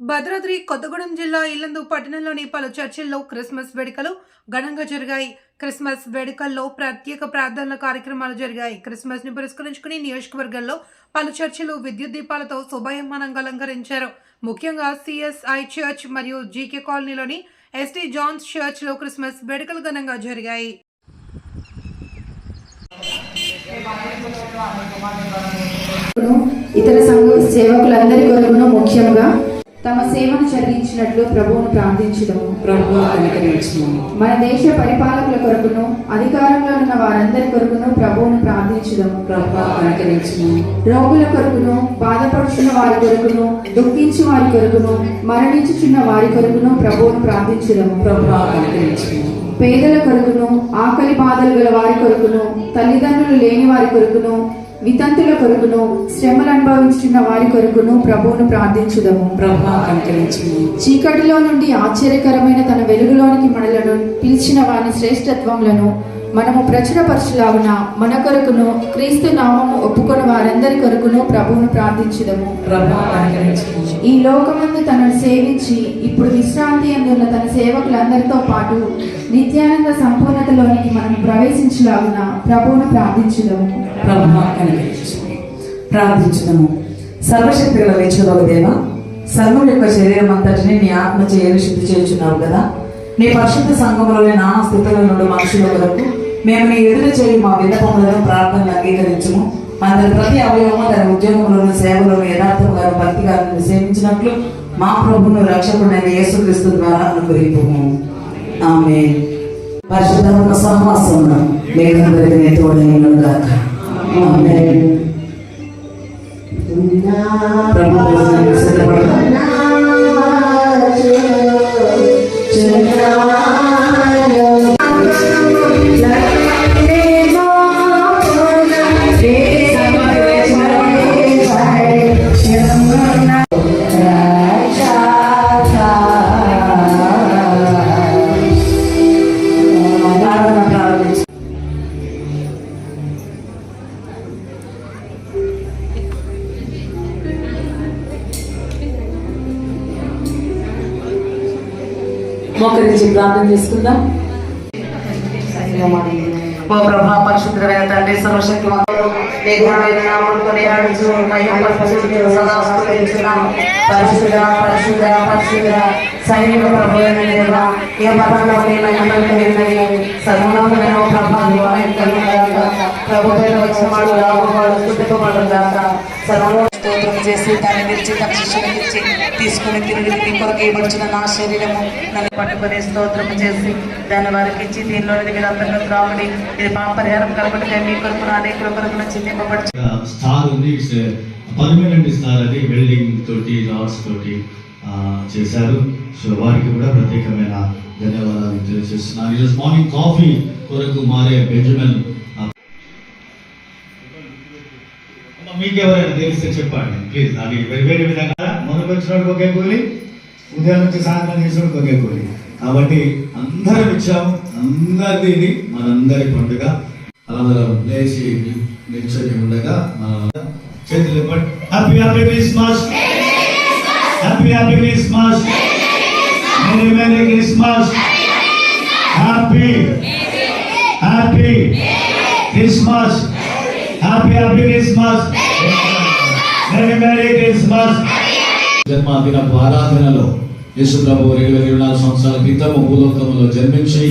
భద్రాద్రి కొత్తగూడెం జిల్లా ఇల్లందు పట్టణంలోని పలు చర్చిల్లో క్రిస్మస్ వేడుకలు ఘనంగా జరిగాయి. క్రిస్మస్ వేడుకల్లో ప్రత్యేక ప్రార్థనల కార్యక్రమాలు జరిగాయి. క్రిస్మస్ని పురస్కరించుకుని నియోజకవర్గంలో పలు చర్చిలు విద్యుత్ దీపాలతో శుభయమానంగా అలంకరించారు. ముఖ్యంగా సిఎస్ఐ చర్చ్ మరియు జీకే కాలనీలోని ఎస్టీ జాన్స్ చర్చ్లో క్రిస్మస్ వేడుకలు ఘనంగా జరిగాయి. ఇతర సంఘ సేవకులందరి కొరకును ముఖ్యంగా తమ సేవను చెల్లించినట్లు ప్రభువును ప్రార్థించడము ప్రభు కనికరించుము మన దేశ పరిపాలకుల కొరకును అధికారంలో ఉన్న వారందరి కొరకును ప్రభువును ప్రార్థించడము ప్రభు రోగుల కొరకును బాధపడుచున్న వారి కొరకును దుఃఖించు వారి కొరకును మరణించుచున్న వారి కొరకును ప్రభువును ప్రార్థించడము ప్రభు పేదల కొరకును ఆకలి బాధలు గల వారి కొరకును తల్లిదండ్రులు లేని వారి కొరకును వితంతుల కొరకును శ్రమలు అనుభవించుతున్న వారి కొరకును ప్రభువును ప్రార్థించుదము. చీకటిలో నుండి ఆశ్చర్యకరమైన తన వెలుగులోనికి మనలను పిలిచిన వారి శ్రేష్టత్వములను మనము ప్రచురపరచులాగున మన కొరకును క్రీస్తు నామము ఒప్పుకొని వారందరి కొరకును ప్రభువును కనికరించుము ఈ లోకమందు తనను సేవించి ఇప్పుడు విశ్రాంతి అందున్న తన సేవకులందరితో పాటు నిత్యానంద సంపూర్ణతలోనికి మనం ప్రవేశించలాగున ప్రభువును కనికరించుము ప్రార్థించుదము. సర్వశక్తి గల వేచుదవ దేవ సంఘం యొక్క శరీరం అంతటిని నీ ఆత్మ చేయని శుద్ధి చేయుచున్నావు కదా. నీ పరిశుద్ధ సంఘంలోని నానా స్థితుల నుండి మనుషుల వరకు మేము నీ ఎదురు చేయి మా విన్నపములను ప్రార్థనలు అంగీకరించము. అందరి ప్రతి అవయవము తన ఉద్యోగంలోను సేవలోను యథార్థంగా భక్తిగా నిన్ను సేవించినట్లు మా ప్రభును రక్షకుడైన యేసుక్రీస్తు ద్వారా అనుగ్రహింపుము. ఆమె పరిశుద్ధ సహవాసం మేఘందరికీ తోడై మోకరించి ప్రార్థన చేసుకుందాం. ఓ ప్రభా పరిశుద్ధమైన తండ్రి సర్వశక్తి మేఘమైన పరిశుద్ధ పరిశుద్ధ పరిశుద్ధ సైనిక ప్రభువైన ఏ మతంలో వచ్చిన వాడు రాబోవాడు సర్వ స్తోత్రం చేసి దాన్ని విరిచి తన శిష్యునికి తీసుకుని తిరిగి నీ కొరకు ఇవ్వచ్చిన నా శరీరము నన్ను పట్టుకుని స్తోత్రం చేసి దాన్ని వారికి ఇచ్చి దీనిలోని మీరు అందరిలో రాముడి ఇది పాపరిహారం కలపడితే మీ కొరకు నా అనేకుల కొరకు చిందింపబడి స్టార్ ఉంది ఇట్స్ పర్మనెంట్ స్టార్ అది. వెల్డింగ్ తోటి రాడ్స్ తోటి చేశారు. సో వారికి కూడా ప్రత్యేకమైన ధన్యవాదాలు తెలియజేస్తున్నాను. ఈరోజు మార్నింగ్ కాఫీ కొరకు మారే బెంజమిన్ ఆ, అమ్మ, మీకు ఎవరైనా తెలిస్తే చెప్పండి. ప్లీజ్ అది వేరే వేరే విధంగా. మొదటి వచ్చినప్పుడు ఒకే కూలి ఉదయం నుంచి సాయంత్రం చేసినప్పుడు ఒకే కూలి. కాబట్టి అందరం ఇచ్చాము అందరిది ఇది మనందరి పండుగ. అందరం లేచి నిల్చొని ఉండగా మన చేతులు ఇవ్వండి. Happy happy Christmas happy happy Christmas merry merry Christmas happy happy Christmas happy happy Christmas merry merry Christmas జన్మదినపు ఆరాధనలో యేసు ప్రభు రెండు వేల ఇరవై నాలుగు సంవత్సరాల క్రితము భూలోకములో జన్మించి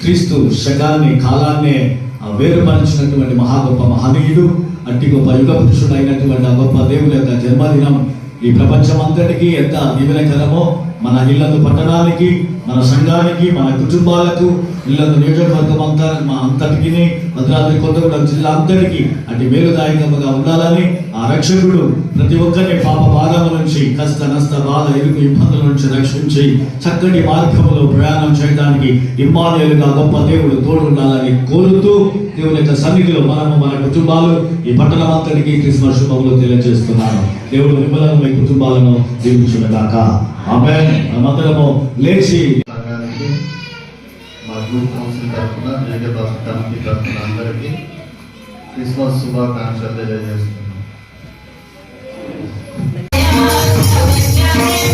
క్రీస్తు శకాన్ని కాలాన్నే ఆ వేరుపరిచినటువంటి మహా గొప్ప మహనీయుడు అట్టి గొప్ప యుగ పురుషుడు అయినటువంటి ఆ గొప్ప దేవుని యొక్క జన్మదినం ఈ ప్రపంచం అంతటికి ఎంత దీవెనకరమో మన ఇళ్ళను పట్టణానికి మన సంఘానికి మన కుటుంబాలకు ఇళ్ళను నియోజకవర్గం అంతా మా అంతటికి భద్రాద్రి కొత్తగూడెం జిల్లా అంతటికి అటు మేలుదాయకముగా ఉండాలని ఆ రక్షకుడు ప్రతి ఒక్కరిని పాప బాధల నుంచి కష్ట నష్ట బాధ ఇరుకు ఇబ్బందుల నుంచి రక్షించి చక్కటి మార్గంలో ప్రయాణం చేయడానికి ఇమ్మానుయేలుగా గొప్ప దేవుడు తోడు ఉండాలని కోరుతూ దేవుని యొక్క సన్నిధిలో మనము మన కుటుంబాలు ఈ పట్టణం అంతటికి క్రిస్మస్ శుభములు తెలియజేస్తున్నాను దేవుడు మిమ్మల్ని మీ కుటుంబాలను దీవించుగాక ఆమె మనమందరము లేచి మా గ్రూప్ కౌన్సిల్ తరఫున లీగల్ కమిటీ తరఫున అందరికీ క్రిస్మస్ శుభాకాంక్షలు తెలియజేస్తున్నాను Thank you.